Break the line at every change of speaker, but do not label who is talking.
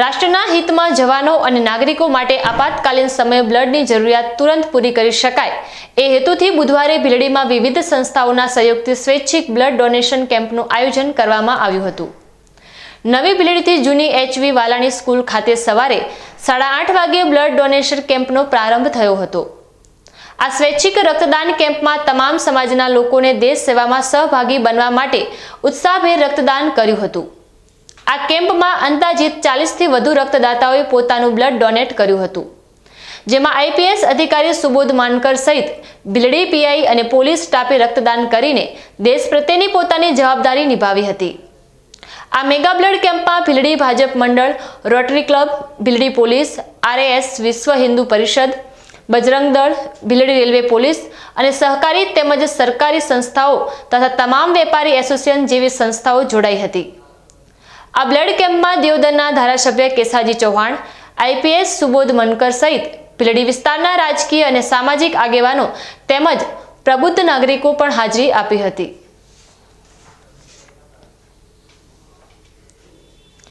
રાષ્ટ્રના હિતમાં જવાનો અને નાગરિકો માટે આપાતકાલીન સમયે બ્લડની જરૂરિયાત તુરંત પૂરી કરી શકાય. એ હેતુથી બુધવારે ભીલડીમાં વિવિધ સંસ્થાઓના સહયોગથી સ્વૈચ્છિક બ્લડ ડોનેશન કેમ્પનું આયોજન કરવામાં આવ્યું હતું. નવી ભીલડીથી જૂની એચવી વાલાણી સ્કૂલ ખાતે સવારે સાડા આઠ વાગ્યે બ્લડ ડોનેશન કેમ્પનો પ્રારંભ થયો હતો. આ સ્વૈચ્છિક રક્તદાન કેમ્પમાં તમામ સમાજના લોકોને દેશ સેવામાં સહભાગી બનવા માટે ઉત્સાહભેર રક્તદાન કર્યું હતું. આ કેમ્પમાં અંદાજિત ચાલીસથી વધુ રક્તદાતાઓએ પોતાનું બ્લડ ડોનેટ કર્યું હતું. જેમાં આઈપીએસ અધિકારી સુબોધ માનકર સહિત બિલડી પીઆઈ અને પોલીસ સ્ટાફે રક્તદાન કરીને દેશ પ્રત્યેની પોતાની જવાબદારી નિભાવી હતી. આ મેગા બ્લડ કેમ્પમાં ભીલડી ભાજપ મંડળ, rotary club, Bhildi police, RAS Vishwa Hindu Parishad, Bajrang દળ, ભીલડી રેલવે પોલીસ અને સહકારી તેમજ સરકારી સંસ્થાઓ તથા તમામ વેપારી એસોસિએશન જેવી સંસ્થાઓ જોડાઈ હતી. આ બ્લડ કેમ્પમાં દેવદરના ધારાસભ્ય કેસાજી ચૌહાણ, આઈપીએસ સુબોધ મનકર સહિત ભીલડી વિસ્તારના રાજકીય અને સામાજિક આગેવાનો તેમજ પ્રબુદ્ધ નાગરિકો પણ હાજરી આપી હતી.